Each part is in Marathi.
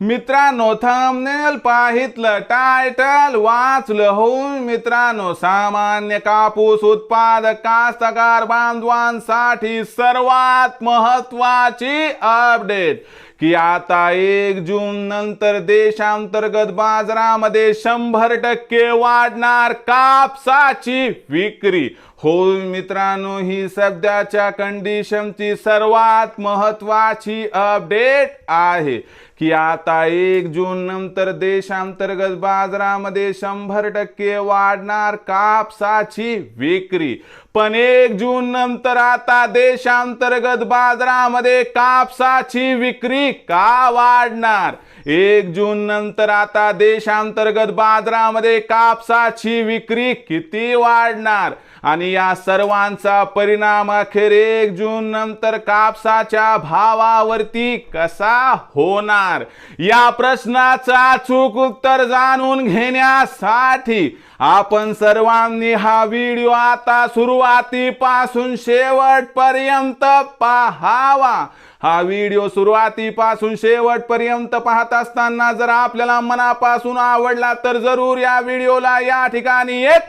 मित्रांनो थंबनेल पाहितलं टायटल वाचलं होऊन मित्रांनो सामान्य कापूस उत्पादक कास्तकार बांधवांसाठी सर्वात महत्वाची अपडेट की आता एक जून नंतर देशांतर्गत बाजारामध्ये शंभर टक्के वाढणार कापसाची विक्री. हो मित्रांनो ही सध्याच्या कंडिशनची सर्वात महत्वाची अपडेट आहे. की आता एक जून नंतर देशांतर्गत बाजारामध्ये शंभर टक्के वाढणार कापसाची विक्री. पण एक जून नंतर आता देशांतर्गत बाजारामध्ये कापसाची विक्री का वाढणार? एक जून नंतर आता देशांतर्गत बाजारामध्ये कापसाची विक्री किती वाढणार? आणि या सर्वांचा परिणाम अखेर एक जून नंतर कापसाच्या भावावरती कसा होणार? या प्रश्नाचा चूक उत्तर जाणून घेण्यासाठी आपण सर्वांनी हा व्हिडिओ आता सुरुवातीपासून शेवटपर्यंत पाहावा. हा व्हिडिओ सुरुवातीपासून शेवटपर्यंत पाहत असताना जर आपल्याला मनापासून आवडला तर जरूर या व्हिडिओला या ठिकाणी एक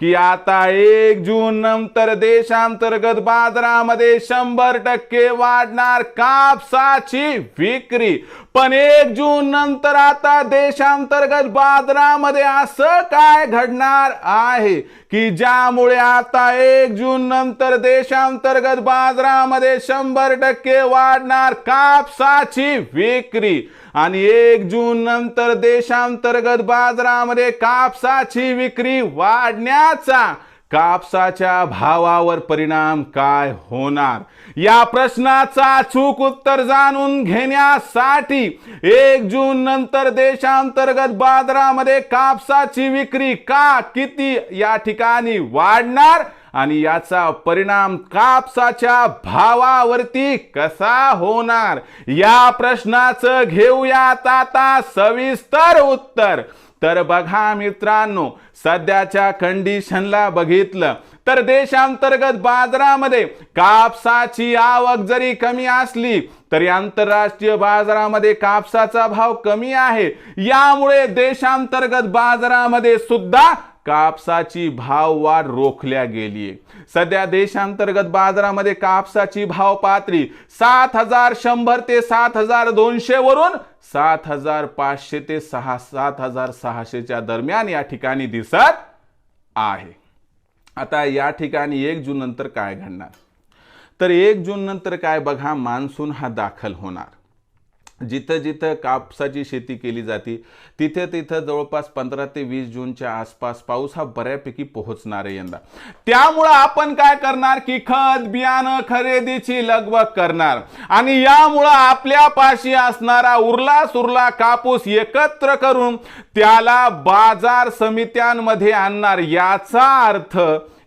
की आता एक जून नंतर देशांतर्गत बाजारामध्ये शंभर टक्के वाढणार कापसाची विक्री. पण एक जून नंतर आता देशांतर्गत बाजारामध्ये असं काय घडणार आहे? की ज्यामुळे आता एक जून नंतर देशांतर्गत बाजारामध्ये शंभर टक्के वाढणार कापसाची विक्री आणि एक जून नंतर देशांतर्गत बाजारामध्ये कापसाची विक्री वाढण्याचा कापसाच्या भावावर परिणाम काय होणार? या प्रश्नाचा चूक उत्तर जाणून घेण्यासाठी एक जून नंतर देशांतर्गत बाजारामध्ये कापसाची विक्री का किती या ठिकाणी वाढणार आणि याचा परिणाम कापसाच्या भावावरती कसा होणार? या प्रश्नाचं घेऊयात आता सविस्तर उत्तर. तर बघा मित्रांनो सध्याच्या कंडिशनला बघितलं. तर देशांतर्गत बाजारामध्ये कापसाची आवक जरी कमी असली तरी आंतरराष्ट्रीय बाजारामध्ये कापसाचा भाव कमी आहे. यामुळे देशांतर्गत बाजारामध्ये सुद्धा कापसाची भाव वाढ रोखल्या गेली सध्या देशांतर्गत बाजारामध्ये कापसाची भाव पातळी सात हजार शंभर ते सात हजार दोनशे वरून सात हजार पाचशे ते सहा सात हजार सहाशेच्या दरम्यान या ठिकाणी दिसत आहे. आता या ठिकाणी एक जून नंतर काय घडणार? तर एक जून नंतर काय बघा मान्सून हा दाखल होणार. जिथं जिथं कापसाची शेती केली जाते तिथे तिथं जवळपास पंधरा ते वीस जूनच्या आसपास पाऊस हा बऱ्यापैकी पोहोचणार आहे यंदा. त्यामुळं आपण काय करणार? की खत बियाणं खरेदीची लगबग करणार. आणि यामुळं आपल्या पाशी असणारा उरला सुरला कापूस एकत्र करून त्याला बाजार समित्यांमध्ये आणणार. याचा अर्थ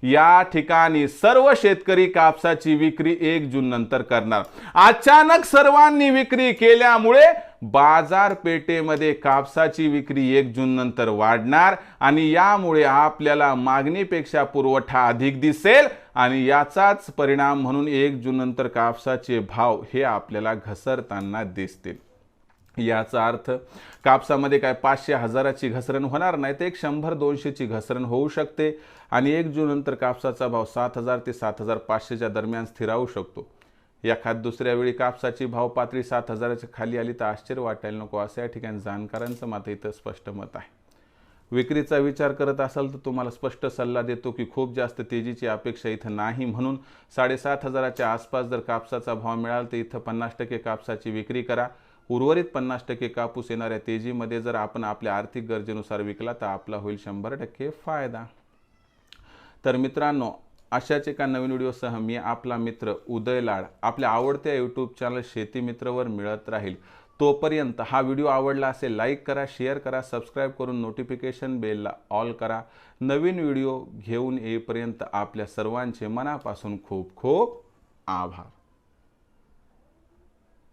या ठिकाणी सर्व शेतकरी कापसाची विक्री एक जून नंतर करणार. अचानक सर्वांनी विक्री केल्यामुळे बाजारपेठेमध्ये कापसाची विक्री एक जून नंतर वाढणार आणि यामुळे आपल्याला मागणीपेक्षा पुरवठा अधिक दिसेल आणि याचाच परिणाम म्हणून एक जून नंतर कापसाचे भाव हे आपल्याला घसरताना दिसतील. याचा अर्थ कापसामध्ये काय पाचशे हजाराची घसरण होणार नाही तर एक शंभर दोनशेची घसरण होऊ शकते आणि एक जून नंतर कापसाचा भाव सात हजार ते सात हजार पाचशेच्या दरम्यान स्थिरावू शकतो. एखाद दुसऱ्या वेळी कापसाची भाव पातळी सात हजाराच्या खाली आली तर आश्चर्य वाटायला नको असं या ठिकाणी जाणकारांचं मात्र इथं स्पष्ट मत आहे. विक्रीचा विचार करत असाल तर तुम्हाला स्पष्ट सल्ला देतो की खूप जास्त तेजीची अपेक्षा इथं नाही म्हणून साडेसात हजाराच्या आसपास जर कापसाचा भाव मिळाला तर इथं पन्नास टक्के कापसाची विक्री करा. उर्वरित पन्नास टक्के कापूस येणाऱ्या तेजीमध्ये जर आपण आपल्या आर्थिक गरजेनुसार विकला तर आपला होईल शंभर टक्के फायदा. तर मित्रांनो अशाच एका नवीन व्हिडिओसह मी आपला मित्र उदय लाड आपल्या आवडत्या यूट्यूब चॅनल शेती मित्रवर मिळत राहील. तोपर्यंत हा व्हिडिओ आवडला असेल लाईक करा शेअर करा सबस्क्राईब करून नोटिफिकेशन बेलला ऑल करा. नवीन व्हिडिओ घेऊन येईपर्यंत आपल्या सर्वांचे मनापासून खूप खूप आभार.